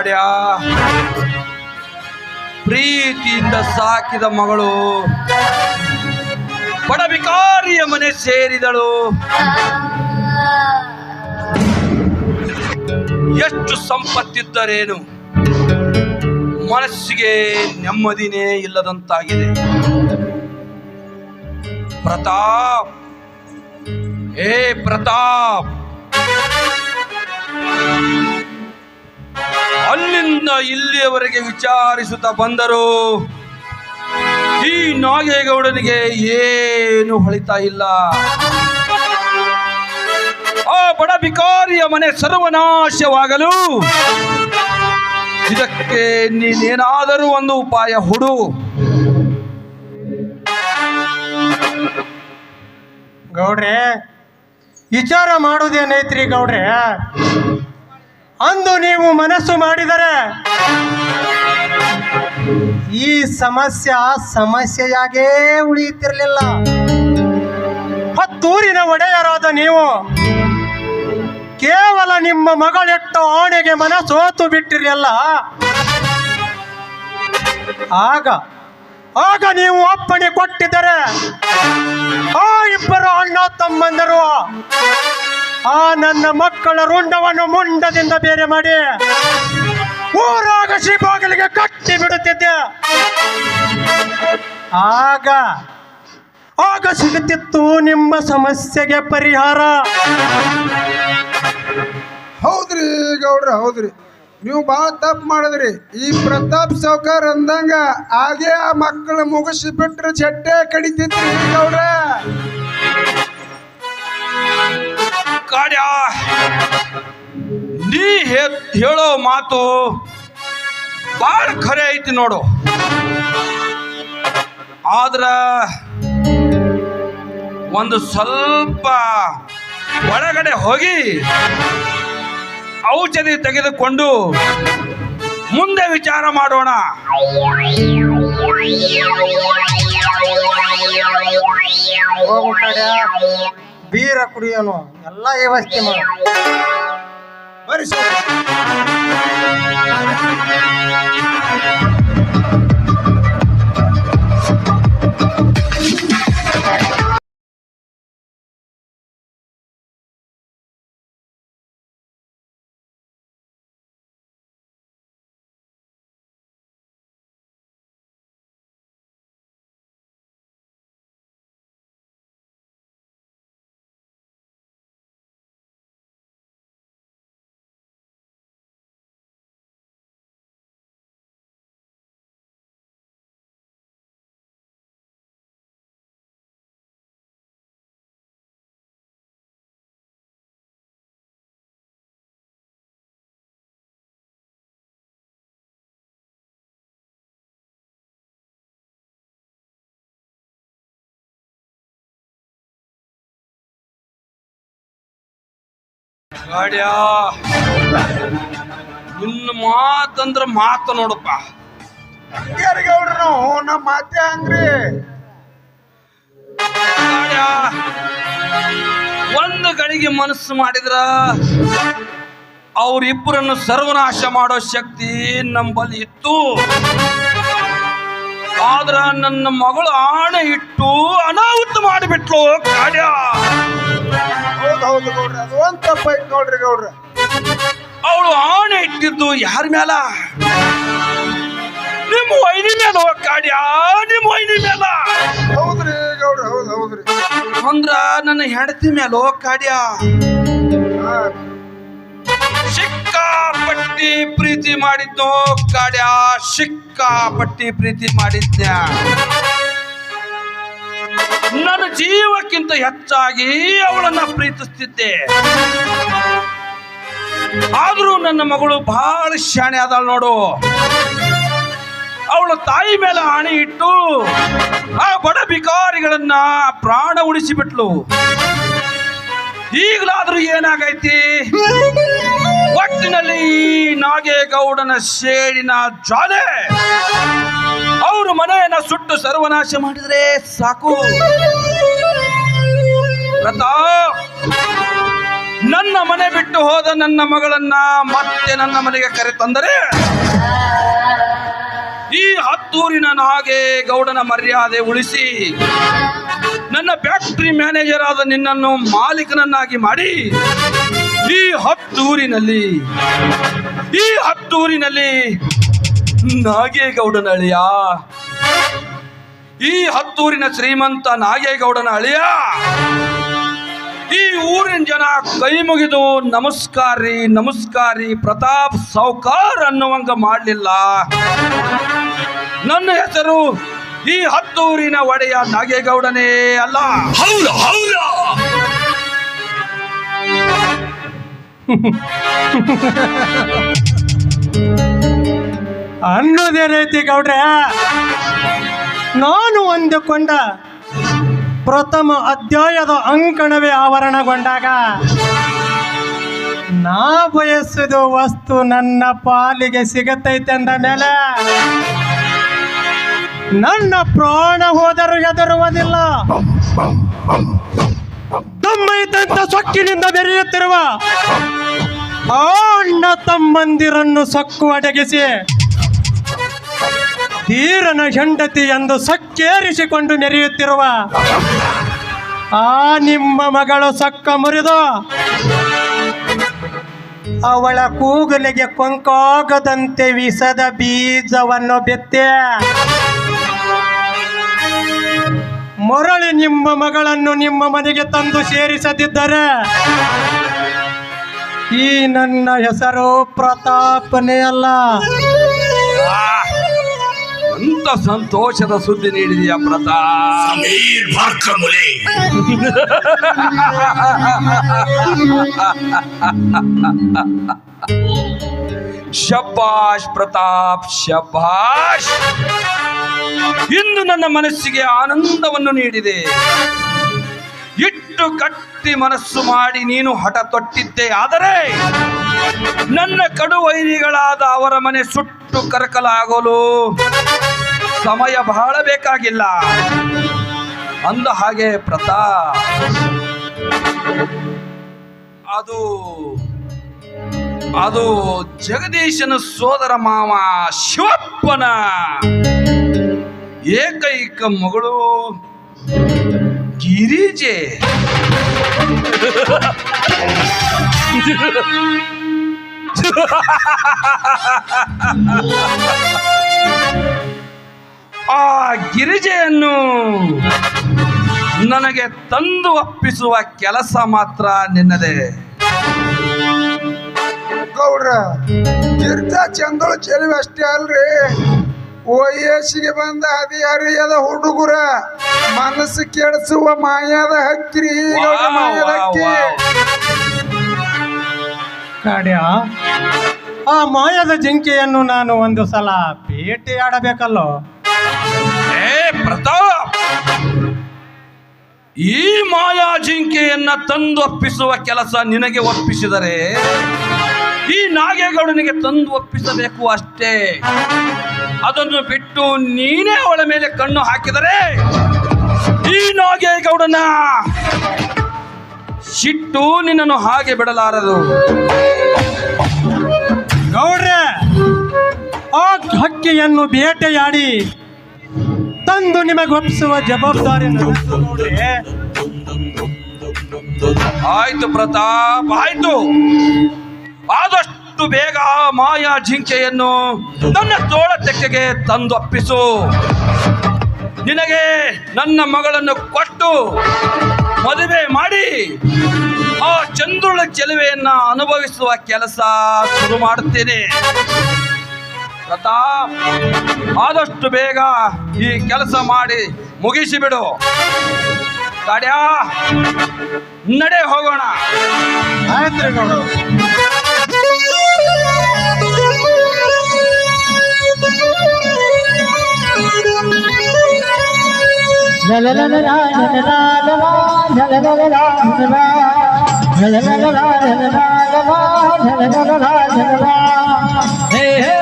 ಕಾಡ್ಯ ಪ್ರೀತಿಯಿಂದ ಸಾಕಿದ ಮಗಳು ಬಡವಿಕಾರಿಯ ಮನೆ ಸೇರಿದಳು. ಎಷ್ಟು ಸಂಪತ್ತಿದ್ದರೇನು? ಮನಸ್ಸಿಗೆ ನೆಮ್ಮದಿನೇ ಇಲ್ಲದಂತಾಗಿದೆ. ಪ್ರತಾಪ್. ಏ ಪ್ರತಾಪ್. ಅಲ್ಲಿಂದ ಇಲ್ಲಿಯವರೆಗೆ ವಿಚಾರಿಸುತ್ತಾ ಬಂದರು. ಈ ನಾಗೇಗೌಡನಿಗೆ ಏನು ಹೊಳಿತಾ ಇಲ್ಲ. ಆ ಬಡ ಬಿಕಾರಿಯ ಮನೆ ಸರ್ವನಾಶವಾಗಲು ಇದಕ್ಕೆ ನೀನೇನಾದರೂ ಒಂದು ಉಪಾಯ ಹುಡು. ಗೌಡ್ರೆ, ವಿಚಾರ ಮಾಡುವುದೇನೈತ್ರಿ ಗೌಡ್ರೆ. ಅಂದು ನೀವು ಮನಸ್ಸು ಮಾಡಿದರೆ ಈ ಸಮಸ್ಯೆ ಸಮಸ್ಯೆಯಾಗೇ ಉಳಿಯುತ್ತಿರಲಿಲ್ಲ. ಹತ್ತೂರಿನ ಒಡೆಯರಾದ ನೀವು ಕೇವಲ ನಿಮ್ಮ ಮಗಳೆಟ್ಟ ಆಣೆಗೆ ಮನಸ್ಸೋತು ಬಿಟ್ಟಿರಲ್ಲ ಆಗ ಆಗ ನೀವು ಅಪ್ಪಣೆ ಕೊಟ್ಟಿದ್ದರೆ ಆ ಇಬ್ಬರು ಅಣ್ಣ ತಮ್ಮಂದರು ಆ ನನ್ನ ಮಕ್ಕಳ ರುಂಡವನ್ನು ಮುಂಡದಿಂದ ಬೇರೆ ಮಾಡಿ. ಊರಾಗ ಬಾಗಿಲಿಗೆ ಕಟ್ಟಿ ಬಿಡುತ್ತಿದ್ದೆ. ಆಗ ಆಗ ಸಿಗುತ್ತಿತ್ತು ನಿಮ್ಮ ಸಮಸ್ಯೆಗೆ ಪರಿಹಾರ. ಹೌದ್ರಿ ಗೌಡ್ರ, ಹೌದ್ರಿ. ನೀವು ಭಾಳ ತಪ್ಪು ಮಾಡಿದ್ರಿ. ಈ ಪ್ರತಾಪ್ ಸೌಕರ್ ಅಂದಂಗ ಹಾಗೆ ಆ ಮಕ್ಕಳ ಮುಗಿಸಿ ಬಿಟ್ರೆ ಚಟ್ಟೆ ಕಡಿತಿದ್ರಿ ಗೌಡ್ರ. ಕಾಡ್ಯ ನೀ ಹೇಳೋ ಮಾತು ಬಹಳ ಖರೆ ಐತಿ ನೋಡು. ಆದ್ರ ಒಂದು ಸ್ವಲ್ಪ ಒಳಗಡೆ ಹೋಗಿ ಔಷಧಿ ತೆಗೆದುಕೊಂಡು ಮುಂದೆ ವಿಚಾರ ಮಾಡೋಣ. ಬೀರ ಕುಡಿಯೋನು ಎಲ್ಲ ವ್ಯವಸ್ಥೆ ಮಾಡು. ಬರ್ರಿ ಗಾಡ್ಯ? ನಿನ್ನ ಮಾತಂದ್ರ ಮಾತು ನೋಡಪ್ಪ. ಗೌಡ್ರ ನಾವು? ನಮ್ಮ ಮಾತೆ ಅಂದ್ರಿ ಒಂದು ಗಳಿಗೆ ಮನಸ್ಸು ಮಾಡಿದ್ರ ಅವರಿಬ್ಬರನ್ನು ಸರ್ವನಾಶ ಮಾಡೋ ಶಕ್ತಿ ನಂಬಲ್ಲಿ ಇತ್ತು. ಆದ್ರ ನನ್ನ ಮಗಳು ಆಣೆ ಇಟ್ಟು ಅನಾಹುತ ಮಾಡಿಬಿಟ್ಲು ಗಾಡ್ಯ. ಹೌದು ಗೌಡ್ರ. ಅದು ಒಂದ್ ತಪ್ಪಾಯ್ತು ನೋಡ್ರಿ ಗೌಡ್ರ. ಅವಳು ಆಣೆ ಇಟ್ಟಿದ್ದು ಯಾರ ಮ್ಯಾಲ? ನಿಮ್ಮ ವೈನಿ ಮೇಲೆ ಕಾಡ್ಯ ನಿಮ್ಮ ವೈನಿ ಮೇಲ ಹೌದ್ರಿ ಗೌಡ್ರಿ ಹೌದು ಹೌದ್ರಿ. ಅಂದ್ರ ನನ್ನ ಹೆಂಡತಿ ಮೇಲೆ ಕಾಡ್ಯ ಹಾ. ಸಿಕ್ಕಾಪಟ್ಟಿ ಪ್ರೀತಿ ಮಾಡಿದ್ನೋ ಕಾಡ್ಯ ಸಿಕ್ಕಾಪಟ್ಟಿ ಪ್ರೀತಿ ಮಾಡಿದ್ನ? ನನ್ನ ಜೀವಕ್ಕಿಂತ ಹೆಚ್ಚಾಗಿ ಅವಳನ್ನ ಪ್ರೀತಿಸ್ತಿದ್ದೆ. ಆದ್ರೂ ನನ್ನ ಮಗಳು ಬಹಳ ಶಾಣೆ ಆದಳು ನೋಡು. ಅವಳ ತಾಯಿ ಮೇಲೆ ಆಣೆ ಇಟ್ಟು ಆ ಬಡ ಬಿಕಾರಿಗಳನ್ನ ಪ್ರಾಣ ಉಳಿಸಿಬಿಟ್ಲು. ಈಗಲಾದ್ರೂ ಏನಾಗೈತಿ? ಒಟ್ಟಿನಲ್ಲಿ ನಾಗೇಗೌಡನ ಸೇಡಿನ ಜ್ವಾಲೆ. ಅವರು ಮನೆಯನ್ನ ಸುಟ್ಟು ಸರ್ವನಾಶ ಮಾಡಿದ್ರೆ ಸಾಕು. ನನ್ನ ಮನೆ ಬಿಟ್ಟು ಹೋದ ನನ್ನ ಮಗಳನ್ನ ಮತ್ತೆ ನನ್ನ ಮನೆಗೆ ಕರೆತಂದರೆ ಈ ಹತ್ತೂರಿನ ನಾಗೆ ಗೌಡನ ಮರ್ಯಾದೆ ಉಳಿಸಿ ನನ್ನ ಫ್ಯಾಕ್ಟ್ರಿ ಮ್ಯಾನೇಜರ್ ಆದ ನಿನ್ನನ್ನು ಮಾಲೀಕನನ್ನಾಗಿ ಮಾಡಿ ಈ ಹತ್ತೂರಿನಲ್ಲಿ ಈ ಹತ್ತೂರಿನಲ್ಲಿ ನಾಗೇಗೌಡನ ಅಳಿಯ. ಈ ಹತ್ತೂರಿನ ಶ್ರೀಮಂತ ನಾಗೇಗೌಡನ ಅಳಿಯ. ಈ ಊರಿನ ಜನ ಕೈ ಮುಗಿದು ನಮಸ್ಕಾರಿ ನಮಸ್ಕಾರಿ ಪ್ರತಾಪ್ ಸೌಕಾರ್ ಅನ್ನುವಂಗ ಮಾಡಲಿಲ್ಲ. ನನ್ನ ಹೆಸರು ಈ ಹತ್ತೂರಿನ ಒಡೆಯ ನಾಗೇಗೌಡನೇ ಅಲ್ಲ. ಹೌದು ಹೌದು? ಅನ್ನೋದೇ ರೀತಿ ಗೌಡ್ರೆ. ನಾನು ಅಂದುಕೊಂಡ ಪ್ರಥಮ ಅಧ್ಯಾಯದ ಅಂಕಣವೇ ಆವರಣಗೊಂಡಾಗ, ನಾ ಬಯಸಿದ ವಸ್ತು ನನ್ನ ಪಾಲಿಗೆ ಸಿಗತೈತೆ ಅಂದ ಮೇಲೆ, ನನ್ನ ಪ್ರಾಣ ಹೋದರೂ ಹೆದರುವುದಿಲ್ಲ. ತಮ್ಮೈತಂತ ಸೊಕ್ಕಿನಿಂದ ಬೆರೆಯುತ್ತಿರುವ ಅಣ್ಣ ತಮ್ಮಂದಿರನ್ನು ಸೊಕ್ಕು ಅಡಗಿಸಿ ಧೀರನ ಹೆಂಡತಿ ಎಂದು ಸಕ್ಕೇರಿಸಿಕೊಂಡು ನೆರೆಯುತ್ತಿರುವ ಆ ನಿಮ್ಮ ಮಗಳು ಸಕ್ಕ ಮುರಿದು ಅವಳ ಕೂಗಲಿಗೆ ಕೊಂಕಾಗದಂತೆ ವಿಸದ ಬೀಜವನ್ನು ಬೆತ್ತೆ. ಮರಳಿ ನಿಮ್ಮ ಮಗಳನ್ನು ನಿಮ್ಮ ಮನೆಗೆ ತಂದು ಸೇರಿಸದಿದ್ದರೆ ಈ ನನ್ನ ಹೆಸರು ಪ್ರತಾಪನೇ ಅಲ್ಲ. ಅಂತ ಸಂತೋಷದ ಸುದ್ದಿ ನೀಡಿದೆಯ ಪ್ರತಾಪ್? ಶಬಾಷ್ ಪ್ರತಾಪ್ ಶಬಾಷ್ ಇಂದು ನನ್ನ ಮನಸ್ಸಿಗೆ ಆನಂದವನ್ನು ನೀಡಿದೆ. ಇಟ್ಟು ಕಟ್ಟಿ ಮನಸ್ಸು ಮಾಡಿ ನೀನು ಹಠ ತೊಟ್ಟಿದ್ದೆ ಆದರೆ ನನ್ನ ಕಡು ವೈರಿಗಳಾದ ಅವರ ಮನೆ ಸುಟ್ಟು ಕರಕಲಾಗಲು ಸಮಯ ಬಹಳ ಬೇಕಾಗಿಲ್ಲ. ಅಂದ ಹಾಗೆ ಪ್ರತಾಪ್. ಅದು ಅದು ಜಗದೀಶನ ಸೋದರ ಮಾವ ಶಿವಪ್ಪನ ಏಕೈಕ ಮಗಳು ಗಿರಿಜೆ. ಆ ಗಿರಿಜೆಯನ್ನು ನನಗೆ ತಂದು ಒಪ್ಪಿಸುವ ಕೆಲಸ ಮಾತ್ರ ನಿನ್ನದೇ. ಗೌಡ್ರ ಗಿರ್ಜಾ ಚಂದಳು ಚೆಲುವೆ ಅಷ್ಟೇ ಅಲ್ರಿ. ವಯಸ್ಸಿಗೆ ಬಂದ ಹದಿಹರಿಯದ ಹುಡುಗರ ಮನಸ್ಸು ಕೆಡಿಸುವ ಮಾಯದ ಹಕ್ಕಿರಿ ಮಾಯದ ಹಕ್ಕಿ. ಕಾಡ್ಯ ಆ ಮಾಯದ ಜಿಂಕೆಯನ್ನು ನಾನು ಒಂದು ಸಲ ಭೇಟಿಯಾಡಬೇಕಲ್ಲೋ ಏ, ಪ್ರತಾಪ್! ಈ ಮಾಯಾ ಜಿಂಕೆಯನ್ನ ತಂದು ಒಪ್ಪಿಸುವ ಕೆಲಸ ನಿನಗೆ ಒಪ್ಪಿಸಿದರೆ, ಈ ನಾಗೇಗೌಡನಿಗೆ ತಂದು ಒಪ್ಪಿಸಬೇಕು ಅಷ್ಟೇ. ಅದನ್ನು ಬಿಟ್ಟು ನೀನೇ ಅವಳ ಮೇಲೆ ಕಣ್ಣು ಹಾಕಿದರೆ, ಈ ನಾಗೇಗೌಡನ ಸಿಟ್ಟು ನಿನ್ನನ್ನು ಹಾಗೆ ಬಿಡಲಾರದು. ಗೌಡ್ರೆ, ಆ ಹಕ್ಕಿಯನ್ನು ಬೇಟೆಯಾಡಿ ತಂದು ನಿಮಗೆ ಒಪ್ಪಿಸುವ ಜವಾಬ್ದಾರಿ ಆಯ್ತು ಪ್ರತಾಪ್, ಆಯ್ತು. ಆದಷ್ಟು ಬೇಗ ಮಾಯಾ ಜಿಂಕೆಯನ್ನು ನನ್ನ ತೋಳ ತೆಕ್ಕೆಗೆ ತಂದು ಅಪ್ಪಿಸು ನಿನಗೆ ನನ್ನ ಮಗಳನ್ನು ಕೊಟ್ಟು ಮದುವೆ ಮಾಡಿ ಆ ಚಂದ್ರುಳ ಚೆಲುವೆಯನ್ನ ಅನುಭವಿಸುವ ಕೆಲಸ ಶುರು ಮಾಡುತ್ತೇನೆ. ಪ್ರತಾಪ್ ಆದಷ್ಟು ಬೇಗ ಈ ಕೆಲಸ ಮಾಡಿ ಮುಗಿಸಿಬಿಡು. ತಡ್ಯಾ ನಡೆ ಹೋಗೋಣ. ಹೇ ಹೇ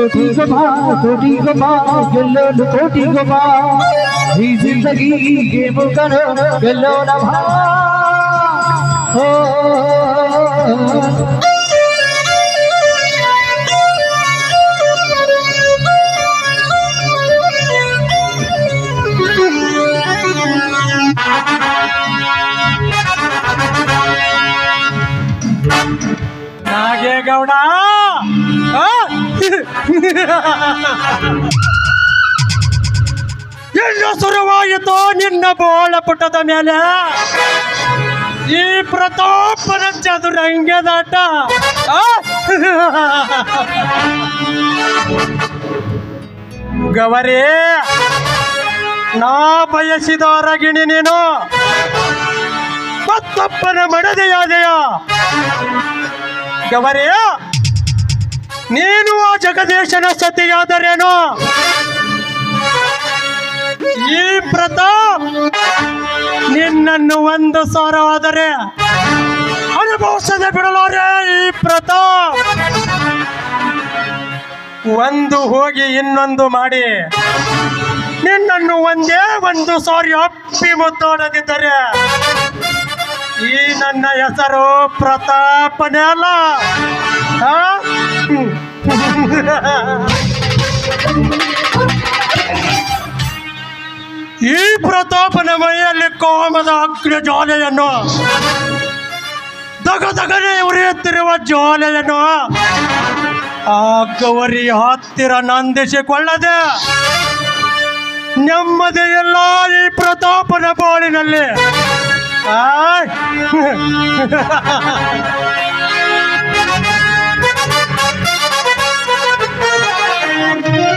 कोटी गोबा गिलो न कोटी गोबा ही जिंदगी के मुकरो गिलो न भा हो ಆ? ಎಲ್ಲ ಸುರವಾಯಿತು ನಿನ್ನ ಬೋಳ ಪುಟದ ಮೇಲೆ? ಈ ಪ್ರತಾಪನ ಚದುರಂಗದಾಟ? ಗವರೇ, ನಾ ಬಯಸಿದ ರಗಿಣಿ ನೀನು. ಮತ್ತೊಬ್ಬನ ಮಡದೆಯಾದೆಯ? ಗವರೇ ನೀನು ಆ ಜಗದೀಶನ ಸತಿಯಾದರೇನು? ಈ ಪ್ರತಾಪ್ ನಿನ್ನನ್ನು ಒಂದು ಸಾರವಾದರೆ ಅನುಭವಿಸದೆ ಬಿಡಲಾರೆ ಈ ಪ್ರತಾ. ಒಂದು ಹೋಗಿ ಇನ್ನೊಂದು ಮಾಡಿ. ನಿನ್ನನ್ನು ಒಂದೇ ಒಂದು ಸಾರಿ ಅಪ್ಪಿ ಮುತ್ತೋಡದಿದ್ದರೆ ಈ ನನ್ನ ಹೆಸರು ಪ್ರತಾಪನೇ ಅಲ್ಲ. ಈ ಪ್ರತಾಪನ ಮೈಯಲ್ಲಿ ಕೋಮದ ಅಗ್ನಿ ಜ್ವಾಲೆಯನ್ನು ದಗ ದಗನೆ ಉರಿಯುತ್ತಿರುವ ಜ್ವಾಲೆಯನ್ನು ಆ ಗೌರಿ ಹತ್ತಿರ ನಂದಿಸಿಕೊಳ್ಳದೆ, ನೆಮ್ಮದಿ ಎಲ್ಲ ಈ ಪ್ರತಾಪನ ಬಾಳಿನಲ್ಲಿ. આઠ.